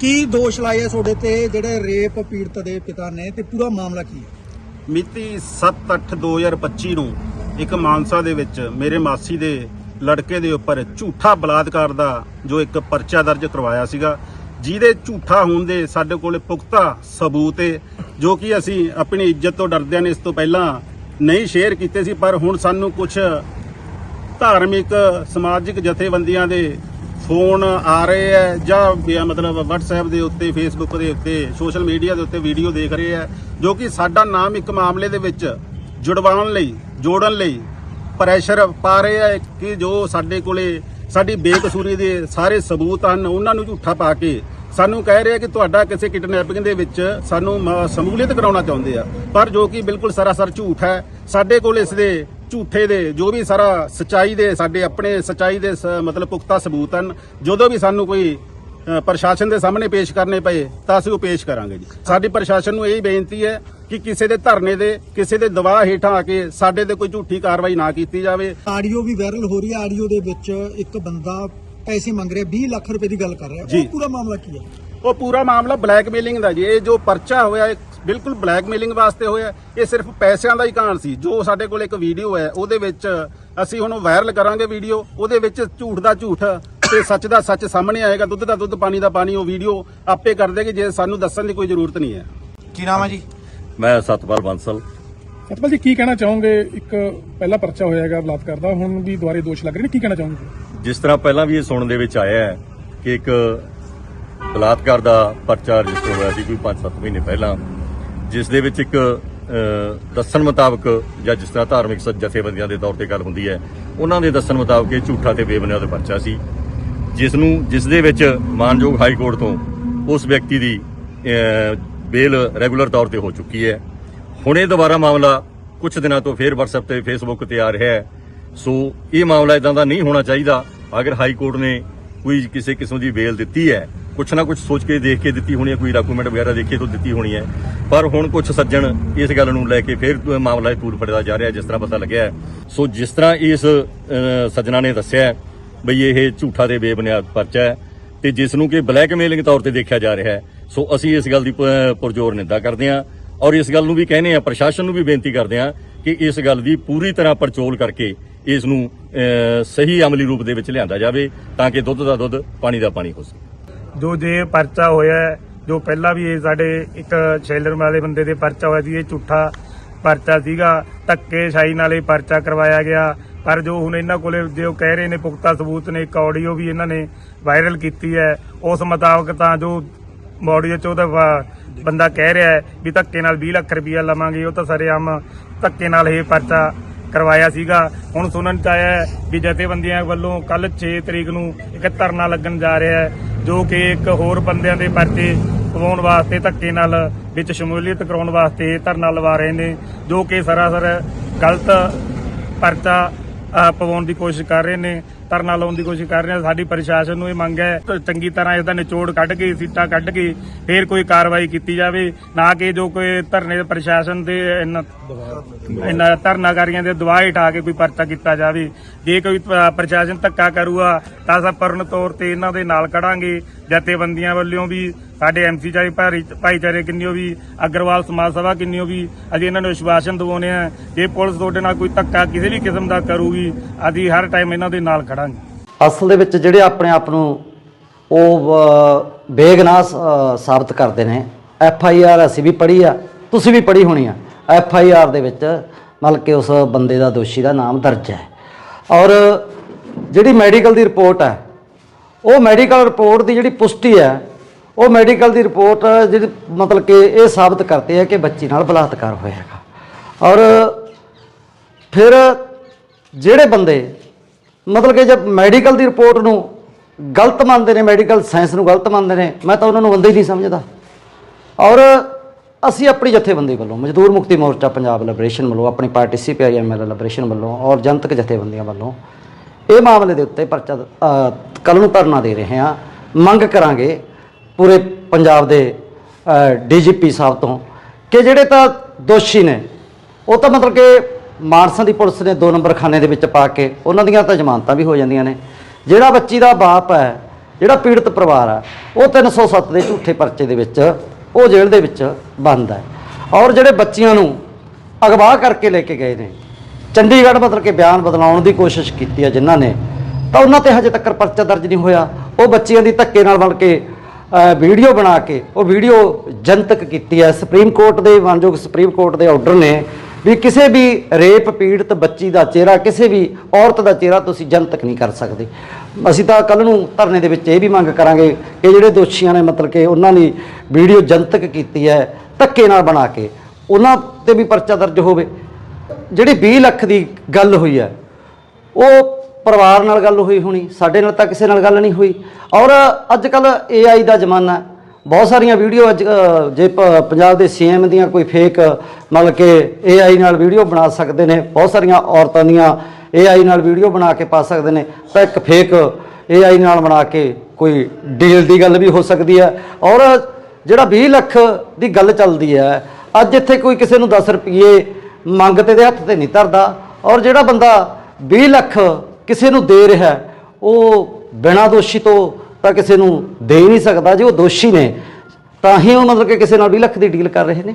ਕੀ ਦੋਸ਼ ਲਾਏ ਆ ਤੁਹਾਡੇ ਤੇ? ਜਿਹੜੇ ਰੇਪ ਪੀੜਤ ਦੇ ਪਿਤਾ ਨੇ ਤੇ ਪੂਰਾ ਮਾਮਲਾ ਕੀ ਹੈ? ਮਿਤੀ 7/8/2025 ਨੂੰ ਇੱਕ ਮਾਨਸਾ ਦੇ ਵਿੱਚ ਮੇਰੇ ਮਾਸੀ ਦੇ ਲੜਕੇ ਦੇ ਉੱਪਰ ਝੂਠਾ ਬਲਾਤਕਾਰ ਦਾ ਜੋ ਇੱਕ ਪਰਚਾ ਦਰਜ ਕਰਵਾਇਆ ਸੀਗਾ, ਜਿਹਦੇ ਝੂਠਾ ਹੋਣ ਦੇ ਸਾਡੇ ਕੋਲ ਪੁਖਤਾ ਸਬੂਤ ਹੈ ਜੋ ਕਿ ਅਸੀਂ ਆਪਣੀ ਇੱਜ਼ਤ ਤੋਂ ਡਰਦਿਆਂ ਨੇ ਇਸ ਤੋਂ ਪਹਿਲਾਂ ਨਹੀਂ ਸ਼ੇਅਰ ਕੀਤੇ ਸੀ, ਪਰ ਹੁਣ ਸਾਨੂੰ ਕੁਝ ਧਾਰਮਿਕ, ਸਮਾਜਿਕ ਜਥੇਬੰਦੀਆਂ ਦੇ ਫੋਨ ਆ ਰਹੇ ਹੈ ਜਾਂ ਮਤਲਬ WhatsApp ਦੇ ਉੱਤੇ, Facebook ਦੇ ਉੱਤੇ ਸੋਸ਼ਲ ਮੀਡੀਆ ਦੇ ਉੱਤੇ ਵੀਡੀਓ ਦੇਖ ਰਹੇ ਹੈ ਜੋ ਕਿ ਸਾਡਾ ਨਾਮ ਇੱਕ ਮਾਮਲੇ ਦੇ ਵਿੱਚ ਜੁੜਵਾਉਣ ਲਈ, ਜੋੜਨ ਲਈ ਪ੍ਰੈਸ਼ਰ ਪਾ ਰਹੇ ਹੈ ਕਿ ਜੋ ਸਾਡੇ ਕੋਲੇ ਸਾਡੀ ਬੇਕਸੂਰੀ ਦੇ ਸਾਰੇ ਸਬੂਤ ਹਨ, ਉਹਨਾਂ ਨੂੰ ਝੂਠਾ ਪਾ ਕੇ ਸਾਨੂੰ ਕਹਿ ਰਿਹਾ ਕਿ ਤੁਹਾਡਾ ਕਿਸੇ ਕਿਡਨੈਪਿੰਗ ਦੇ ਵਿੱਚ ਸਾਨੂੰ ਮ- ਸ਼ਮੂਲੀਅਤ ਕਰਾਉਣਾ ਚਾਹੁੰਦੇ ਆ। ਪਰ ਜੋ ਕਿ ਬਿਲਕੁਲ ਸਰਾਸਰ ਝੂਠ ਹੈ, ਸਾਡੇ ਕੋਲ ਇਸ ਦੇ ਝੂਠੇ ਦੇ ਜੋ ਵੀ ਸਾਰਾ ਸਚਾਈ ਦੇ ਸਾਡੇ ਆਪਣੇ ਸਚਾਈ ਦੇ ਮਤਲਬ ਪੁਖਤਾ ਸਬੂਤ ਹਨ ਜਦੋਂ ਵੀ ਸਾਨੂੰ ਕੋਈ ਪ੍ਰਸ਼ਾਸਨ ਦੇ ਸਾਹਮਣੇ ਪੇਸ਼ ਕਰਨੇ ਪਏ ਤਾਂ ਅਸੀਂ ਉਹ ਪੇਸ਼ ਕਰਾਂਗੇ ਜੀ। ਸਾਡੀ ਪ੍ਰਸ਼ਾਸਨ ਨੂੰ ਇਹ ਬੇਨਤੀ ਹੈ ਕਿ ਕਿਸੇ ਦੇ ਧਰਨੇ ਦੇ ਕਿਸੇ ਦੇ ਦਬਾਅ ਹੇਠਾਂ ਆ ਕੇ ਸਾਡੇ ਤੇ ਕੋਈ ਝੂਠੀ ਕਾਰਵਾਈ ਨਾ ਕੀਤੀ ਜਾਵੇ। ਆਡੀਓ ਵੀ ਵਾਇਰਲ ਹੋ ਰਹੀ ਹੈ ਆਡੀਓ ਦੇ ਵਿੱਚ ਇੱਕ ਬੰਦਾ ਪੈਸੇ ਮੰਗ ਰਿਹਾ 20 ਲੱਖ ਰੁਪਏ ਦੀ ਗੱਲ ਕਰ ਰਿਹਾ। ਉਹ ਪੂਰਾ ਮਾਮਲਾ ਕੀ ਹੈ? ਉਹ ਪੂਰਾ ਮਾਮਲਾ ਬਲੈਕਮੇਲਿੰਗ ਦਾ ਜੀ। ਇਹ ਜੋ ਪਰਚਾ ਹੋਇਆ ਬਿਲਕੁਲ ਬਲੈਕਮੇਲਿੰਗ ਵਾਸਤੇ ਹੋਇਆ। ਇਹ ਸਿਰਫ ਪੈਸਿਆਂ ਦਾ ਹੀ ਕਹਾਣ ਸੀ। ਜੋ ਸਾਡੇ ਕੋਲ ਇੱਕ ਵੀਡੀਓ ਹੈ ਉਹਦੇ ਵਿੱਚ ਅਸੀਂ ਹੁਣ ਵਾਇਰਲ ਕਰਾਂਗੇ ਵੀਡੀਓ। ਉਹਦੇ ਵਿੱਚ ਝੂਠ ਦਾ ਝੂਠ ਤੇ ਸੱਚ ਦਾ ਸੱਚ ਸਾਹਮਣੇ ਆਏਗਾ। ਦੁੱਧ ਦਾ ਦੁੱਧ ਪਾਣੀ ਦਾ ਪਾਣੀ ਉਹ ਵੀਡੀਓ ਆਪੇ ਕਰ ਦੇਗੀ। ਜੇ ਸਾਨੂੰ ਦੱਸਣ ਦੀ ਕੋਈ ਜ਼ਰੂਰਤ ਨਹੀਂ ਹੈ। ਕੀ ਨਾਮ ਹੈ ਜੀ? ਮੈਂ ਸਤਪਾਲ ਬੰਸਲ। ਸਤਪਾਲ ਜੀ ਕੀ ਕਹਿਣਾ ਚਾਹੋਗੇ? ਇੱਕ ਪਹਿਲਾ ਪਰਚਾ ਹੋਇਆ ਹੈਗਾ ਬਲਾਤਕਾਰ ਦਾ। ਹੁਣ ਵੀ ਦੁਬਾਰੇ ਦੋਸ਼ ਲੱਗ ਰਹੇ ਨੇ। ਕੀ ਕਹਿਣਾ ਚਾਹੋਗੇ? ਜਿਸ ਤਰ੍ਹਾਂ ਪਹਿਲਾਂ ਵੀ ਇਹ ਸੁਣਨ ਦੇ ਵਿੱਚ ਆਇਆ ਹੈ ਕਿ ਇੱਕ ਬਲਾਤਕਾਰ ਦਾ ਪਰਚਾ ਰਜਿਸਟਰ ਹੋਇਆ ਸੀ ਕੋਈ 5-7 ਮਹੀਨੇ ਪਹਿਲਾਂ। ਜਿਸ ਦੇ ਵਿੱਚ ਇੱਕ ਦੱਸਣ ਮੁਤਾਬਕ ਜਾਂ ਜਿਸ ਤਰ੍ਹਾਂ ਧਾਰਮਿਕ ਸ- ਜਥੇਬੰਦੀਆਂ ਦੇ ਤੌਰ ਤੇ ਗੱਲ ਹੁੰਦੀ ਹੈ, ਉਹਨਾਂ ਦੇ ਦੱਸਣ ਮੁਤਾਬਕ ਇਹ ਝੂਠਾ ਤੇ ਬੇਬੁਨਿਆਦ ਪਰਚਾ ਸੀ। ਜਿਸ ਨੂੰ ਜਿਸ ਦੇ ਵਿੱਚ ਮਾਨਯੋਗ ਹਾਈ ਕੋਰਟ ਤੋਂ ਉਸ ਵਿਅਕਤੀ ਦੀ ਬੇਲ ਰੈਗੂਲਰ ਤੌਰ ਤੇ ਹੋ ਚੁੱਕੀ ਹੈ। ਹੁਣ ਇਹ ਦੁਬਾਰਾ ਮਾਮਲਾ ਕੁਝ ਦਿਨਾਂ ਤੋਂ ਫੇਰ WhatsApp ਤੇ Facebook ਤੇ ਆ ਰਿਹਾ ਹੈ। ਸੋ ਇਹ ਮਾਮਲਾ ਇਦਾਂ ਦਾ ਨਹੀਂ ਹੋਣਾ ਚਾਹੀਦਾ। ਅਗਰ ਹਾਈ ਕੋਰਟ ਨੇ ਕੋਈ ਕਿਸੇ ਕਿਸਮ ਦੀ ਬੇਲ ਦਿੱਤੀ ਹੈ ਕੁਛ ਨਾ ਕੁਛ ਸੋਚ ਕੇ ਦੇਖ ਕੇ ਦਿੱਤੀ ਹੋਣੀ ਹੈ ਕੋਈ ਡਾਕੂਮੈਂਟ ਵਗੈਰਾ ਦੇਖੇ ਤੋਂ ਦਿੱਤੀ ਹੋਣੀ ਹੈ। ਪਰ ਹੁਣ ਕੁਛ ਸੱਜਣ ਇਸ ਗੱਲ ਨੂੰ ਲੈ ਕੇ ਫਿਰ ਮਾਮਲਾ ਤੂਲ ਫੜਦਾ ਜਾ ਰਿਹਾ ਜਿਸ ਤਰ੍ਹਾਂ ਪਤਾ ਲੱਗਿਆ ਸੋ ਜਿਸ ਤਰ੍ਹਾਂ ਇਸ ਅ, ਸੱਜਣਾ ਨੇ ਦੱਸਿਆ ਬਈ ਇਹ ਝੂਠਾ ਤੇ ਬੇਬੁਨਿਆਦ ਪਰਚਾ ਹੈ ਤੇ ਜਿਸ ਨੂੰ ਕਿ ਬਲੈਕਮੇਲਿੰਗ ਤੌਰ ਤੇ ਦੇਖਿਆ ਜਾ ਰਿਹਾ ਹੈ। ਸੋ ਅਸੀਂ ਇਸ ਗੱਲ ਦੀ ਪੁਰਜ਼ੋਰ ਨਿੰਦਾ ਕਰਦੇ ਹਾਂ ਔਰ ਇਸ ਗੱਲ ਨੂੰ ਵੀ ਕਹਿੰਦੇ ਆ ਪ੍ਰਸ਼ਾਸਨ ਨੂੰ ਵੀ ਬੇਨਤੀ ਕਰਦੇ ਹਾਂ ਕਿ ਇਸ ਗੱਲ ਦੀ ਪੂਰੀ ਤਰ੍ਹਾਂ ਪਰਚੋਲ ਕਰਕੇ ਇਸ ਨੂੰ ਸਹੀ ਅਮਲੀ ਰੂਪ ਦੇ ਵਿੱਚ ਲਿਆਂਦਾ ਜਾਵੇ ਤਾਂ ਕਿ ਦੁੱਧ ਦਾ ਦੁੱਧ ਪਾਣੀ ਦਾ ਪਾਣੀ ਹੋ ਸਕੇ। ਜੋ ਜੇ ਪਰਚਾ ਹੋਇਆ ਜੋ ਪਹਿਲਾਂ ਵੀ ਇਹ ਸਾਡੇ ਇੱਕ ਸ਼ੈਲਰ ਵਾਲੇ ਬੰਦੇ ਦੇ ਪਰਚਾ ਹੋਇਆ ਸੀ, ਇਹ ਝੂਠਾ ਪਰਚਾ ਸੀਗਾ। ਧੱਕੇ ਸ਼ਾਹੀ ਨਾਲ ਇਹ ਪਰਚਾ ਕਰਵਾਇਆ ਗਿਆ। ਪਰ ਜੋ ਹੁਣ ਇਹਨਾਂ ਕੋਲੇ ਜੋ ਕਹਿ ਰਹੇ ਨੇ ਪੁਖਤਾ ਸਬੂਤ ਨੇ, ਇੱਕ ਆਡੀਓ ਵੀ ਇਹਨਾਂ ਨੇ ਵਾਇਰਲ ਕੀਤੀ ਹੈ, ਉਸ ਮੁਤਾਬਕ ਤਾਂ ਜੋ ਆਡੀਓ ਚ ਉਹਦਾ ਵਾ- ਬੰਦਾ ਕਹਿ ਰਿਹਾ ਵੀ ਧੱਕੇ ਨਾਲ 20 ਲੱਖ ਰੁਪਇਆ ਲਵਾਂਗੇ, ਉਹ ਤਾਂ ਸਰੇਆਮ ਧੱਕੇ ਨਾਲ ਇਹ ਪਰਚਾ ਕਰਵਾਇਆ ਸੀਗਾ। ਹੁਣ ਸੁਣਨ ਚ ਆਇਆ ਵੀ ਜਥੇਬੰਦੀਆਂ ਵੱਲੋਂ ਕੱਲ 6 ਤਰੀਕ ਨੂੰ ਇੱਕ ਧਰਨਾ ਲੱਗਣ ਜਾ ਰਿਹਾ ਹੈ। ਜੋ ਕਿ ਇੱਕ ਹੋਰ ਬੰਦਿਆਂ ਦੇ ਪਰਚੇ ਪਵਾਉਣ ਵਾਸਤੇ ਧੱਕੇ ਨਾਲ ਵਿੱਚ ਸ਼ਮੂਲੀਅਤ ਕਰਾਉਣ ਵਾਸਤੇ ਧਰਨਾ ਲਵਾ ਰਹੇ ਨੇ, ਜੋ ਕਿ ਸਰਾਸਰ ਗਲਤ ਪਰਚਾ ਪਵਾਉਣ ਦੀ ਕੋਸ਼ਿਸ਼ ਕਰ ਰਹੇ ਨੇ। ਧਰਨਾ ਲਾਉਣ ਦੀ ਕੋਸ਼ਿਸ਼ ਕਰ ਰਹੇ ਨੇ ਸਾਡੀ ਪ੍ਰਸ਼ਾਸਨ ਨੂੰ ਇਹ ਮੰਗ ਹੈ ਚੰਗੀ ਤਰ੍ਹਾਂ ਇਹਦਾ ਨਿਚੋੜ ਕੱਢ ਕੇ, ਸੀਟਾਂ ਕੱਢ ਕੇ ਫੇਰ ਕੋਈ ਕਾਰਵਾਈ ਕੀਤੀ ਜਾਵੇ, ਨਾ ਕਿ ਜੋ ਕੋਈ ਧਰਨੇ ਦੇ ਪ੍ਰਸ਼ਾਸਨ ਦੇ ਇਹਨਾਂ ਧਰਨਾਕਾਰੀਆਂ ਦੇ ਦਬਾਅ ਹਟਾ ਕੇ ਕੋਈ ਪਰਚਾ ਕੀਤਾ ਜਾਵੇ। ਜੇ ਕੋਈ ਪ੍ਰਸ਼ਾਸਨ ਧੱਕਾ ਕਰੂਗਾ, ਤਾਂ ਅਸੀਂ ਪਰਨ ਤੌਰ ਤੇ ਇਹਨਾਂ ਦੇ ਨਾਲ ਖੜਾਂਗੇ। ਜਥੇਬੰਦੀਆਂ ਵੱਲੋਂ ਵੀ, ਸਾਡੇ ਐਮਸੀ ਚਾਹੇ ਭਾਰੀ- ਭਾਈਚਾਰੇ ਕਿੰਨਿਓ ਵੀ, ਅਗਰਵਾਲ ਸਮਾਜ ਸਭਾ ਕਿੰਨਿਓ ਵੀ, ਅਸੀਂ ਇਹਨਾਂ ਨੂੰ ਵਿਸ਼ਵਾਸਨ ਦਿਵਾਉਂਦੇ ਆ ਜੇ ਪੁਲਿਸ ਤੁਹਾਡੇ ਨਾਲ ਕੋਈ ਧੱਕਾ ਕਿਸੇ ਵੀ ਕਿਸਮ ਦਾ ਕਰੂਗੀ, ਅਸੀਂ ਹਰ ਟਾਈਮ ਇਹਨਾਂ ਦੇ ਨਾਲ ਖੜਾਂਗੇ ਅਸਲ ਦੇ ਵਿੱਚ ਜਿਹੜੇ ਆਪਣੇ ਆਪ ਨੂੰ ਉਹ ਅ, ਬੇਗਨਾਹ ਅ, ਸਾਬਤ ਕਰਦੇ ਨੇ ਐਫ ਆਈ ਆਰ ਅਸੀਂ ਵੀ ਪੜ੍ਹੀ ਆ ਤੁਸੀਂ ਵੀ ਪੜ੍ਹੀ ਹੋਣੀ ਆ। ਐਫ ਆਈ ਆਰ ਦੇ ਵਿੱਚ ਮਤਲਬ ਕਿ ਉਸ ਬੰਦੇ ਦਾ ਦੋਸ਼ੀ ਦਾ ਨਾਮ ਦਰਜ ਹੈ। ਔਰ ਜਿਹੜੀ ਮੈਡੀਕਲ ਦੀ ਰਿਪੋਰਟ ਹੈ ਉਹ ਮੈਡੀਕਲ ਰਿਪੋਰਟ ਦੀ ਜਿਹੜੀ ਪੁਸ਼ਟੀ ਹੈ ਉਹ ਮੈਡੀਕਲ ਦੀ ਰਿਪੋਰਟ ਜਿਹੜੀ ਮਤਲਬ ਕਿ ਇਹ ਸਾਬਤ ਕਰਦੀ ਹੈ ਕਿ ਬੱਚੀ ਨਾਲ ਬਲਾਤਕਾਰ ਹੋਇਆ ਹੈਗਾ। ਔਰ ਫਿਰ ਜਿਹੜੇ ਬੰਦੇ ਮਤਲਬ ਕਿ ਜੇ ਮੈਡੀਕਲ ਦੀ ਰਿਪੋਰਟ ਨੂੰ ਗਲਤ ਮੰਨਦੇ ਨੇ, ਮੈਡੀਕਲ ਸਾਇੰਸ ਨੂੰ ਗਲਤ ਮੰਨਦੇ ਨੇ, ਮੈਂ ਤਾਂ ਉਹਨਾਂ ਨੂੰ ਬੰਦੇ ਹੀ ਨਹੀਂ ਸਮਝਦਾ। ਔਰ ਅਸੀਂ ਆਪਣੀ ਜਥੇਬੰਦੀ ਵੱਲੋਂ, ਮਜ਼ਦੂਰ ਮੁਕਤੀ ਮੋਰਚਾ ਪੰਜਾਬ ਲਿਬਰੇਸ਼ਨ ਵੱਲੋਂ, ਆਪਣੀ ਪਾਰਟੀ ਸੀਪੀਆਈਐਮ ਲਿਬਰੇਸ਼ਨ ਵੱਲੋਂ ਔਰ ਜਨਤਕ ਜਥੇਬੰਦੀਆਂ ਵੱਲੋਂ ਇਹ ਮਾਮਲੇ ਦੇ ਉੱਤੇ ਪਰਚਾ ਕੱਲ ਨੂੰ ਧਰਨਾ ਦੇ ਰਹੇ ਹਾਂ। ਮੰਗ ਕਰਾਂਗੇ ਪੂਰੇ ਪੰਜਾਬ ਦੇ ਡੀਜੀਪੀ ਸਾਹਿਬ ਤੋਂ ਕਿ ਜਿਹੜੇ ਤਾਂ ਦੋਸ਼ੀ ਨੇ, ਉਹ ਤਾਂ ਮਤਲਬ ਕਿ ਮਾਨਸਾ ਦੀ ਪੁਲਿਸ ਨੇ ਦੋ ਨੰਬਰ ਖਾਨੇ ਦੇ ਵਿੱਚ ਪਾ ਕੇ ਉਹਨਾਂ ਦੀਆਂ ਤਾਂ ਜ਼ਮਾਨਤਾਂ ਵੀ ਹੋ ਜਾਂਦੀਆਂ ਨੇ। ਜਿਹੜਾ ਬੱਚੀ ਦਾ ਬਾਪ ਹੈ, ਜਿਹੜਾ ਪੀੜਤ ਪਰਿਵਾਰ ਹੈ, ਉਹ 307 ਦੇ ਝੂਠੇ ਪਰਚੇ ਦੇ ਵਿੱਚ, ਉਹ ਜੇਲ੍ਹ ਦੇ ਵਿੱਚ ਬੰਦ ਹੈ। ਔਰ ਜਿਹੜੇ ਬੱਚੀਆਂ ਨੂੰ ਅਗਵਾ ਕਰਕੇ ਲੈ ਕੇ ਗਏ ਨੇ, ਚੰਡੀਗੜ੍ਹ ਮਤਲਬ ਕਿ ਬਿਆਨ ਬਦਲਾਉਣ ਦੀ ਕੋਸ਼ਿਸ਼ ਕੀਤੀ ਹੈ ਜਿਨ੍ਹਾਂ ਨੇ, ਤਾਂ ਉਹਨਾਂ ਤੇ ਹਜੇ ਤੱਕ ਪਰਚਾ ਦਰਜ ਨਹੀਂ ਹੋਇਆ। ਉਹ ਬੱਚੀਆਂ ਦੀ ਧੱਕੇ ਨਾਲ ਬਣ ਕੇ ਵੀਡੀਓ ਬਣਾ ਕੇ, ਉਹ ਵੀਡੀਓ ਜਨਤਕ ਕੀਤੀ ਹੈ। ਸੁਪਰੀਮ ਕੋਰਟ ਦੇ ਮਾਨਯੋਗ ਸੁਪਰੀਮ ਕੋਰਟ ਦੇ ਆਰਡਰ ਨੇ ਵੀ ਕਿਸੇ ਵੀ ਰੇਪ ਪੀੜਤ ਬੱਚੀ ਦਾ ਚਿਹਰਾ, ਕਿਸੇ ਵੀ ਔਰਤ ਦਾ ਚਿਹਰਾ ਤੁਸੀਂ ਜਨਤਕ ਨਹੀਂ ਕਰ ਸਕਦੇ। ਅਸੀਂ ਤਾਂ ਕੱਲ ਨੂੰ ਧਰਨੇ ਦੇ ਵਿੱਚ ਇਹ ਵੀ ਮੰਗ ਕਰਾਂਗੇ ਕਿ ਜਿਹੜੇ ਦੋਸ਼ੀਆਂ ਨੇ ਮਤਲਬ ਕਿ ਉਹਨਾਂ ਦੀ ਵੀਡੀਓ ਜਨਤਕ ਕੀਤੀ ਹੈ, ਧੱਕੇ ਨਾਲ ਬਣਾ ਕੇ, ਉਹਨਾਂ ਤੇ ਵੀ ਪਰਚਾ ਦਰਜ ਹੋਵੇ। ਜਿਹੜੀ 20 ਲੱਖ ਦੀ ਗੱਲ ਹੋਈ ਹੈ, ਉਹ ਪਰਿਵਾਰ ਨਾਲ ਗੱਲ ਹੋਈ ਹੋਣੀ, ਸਾਡੇ ਨਾਲ ਤਾਂ ਕਿਸੇ ਨਾਲ ਗੱਲ ਨਹੀਂ ਹੋਈ। ਔਰ ਅੱਜ ਕੱਲ AI ਦਾ ਜ਼ਮਾਨਾ ਹੈ। ਬਹੁਤ ਸਾਰੀਆਂ ਵੀਡੀਓ ਅੱਜ ਅ, ਜੇ ਪ- ਪੰਜਾਬ ਦੇ ਸੀਐਮ ਦੀਆਂ ਕੋਈ ਫੇਕ ਮਤਲਬ ਕਿ AI ਨਾਲ ਵੀਡੀਓ ਬਣਾ ਸਕਦੇ ਨੇ ਬਹੁਤ ਸਾਰੀਆਂ ਔਰਤਾਂ ਦੀਆਂ AI ਨਾਲ ਵੀਡੀਓ ਬਣਾ ਕੇ ਪਾ ਸਕਦੇ ਨੇ ਤਾਂ ਇੱਕ ਫੇਕ AI ਨਾਲ ਬਣਾ ਕੇ ਕੋਈ ਡੀਲ ਦੀ ਗੱਲ ਵੀ ਹੋ ਸਕਦੀ ਹੈ। ਔਰ ਜਿਹੜਾ 20 ਲੱਖ ਦੀ ਗੱਲ ਚੱਲਦੀ ਹੈ ਅੱਜ ਇੱਥੇ ਕੋਈ ਕਿਸੇ ਨੂੰ 10 ਰੁਪਏ ਮੰਗ ਤੇ ਦੇ ਹੱਥ ਤੇ ਨਹੀਂ ਧਰਦਾ ਔਰ ਜਿਹੜਾ ਬੰਦਾ 20 ਲੱਖ ਕਿਸੇ ਨੂੰ ਦੇ ਰਿਹਾ ਹੈ, ਉਹ ਬਿਨਾਂ ਦੋਸ਼ੀ ਤੋਂ ਤਾਂ ਕਿਸੇ ਨੂੰ ਦੇ ਹੀ ਨਹੀਂ ਸਕਦਾ ਜੇ ਉਹ ਦੋਸ਼ੀ ਨੇ, ਤਾਂ ਹੀ ਉਹ ਮਤਲਬ ਕਿ ਕਿਸੇ ਨਾਲ 20 ਲੱਖ ਦੀ ਡੀਲ ਕਰ ਰਹੇ ਨੇ।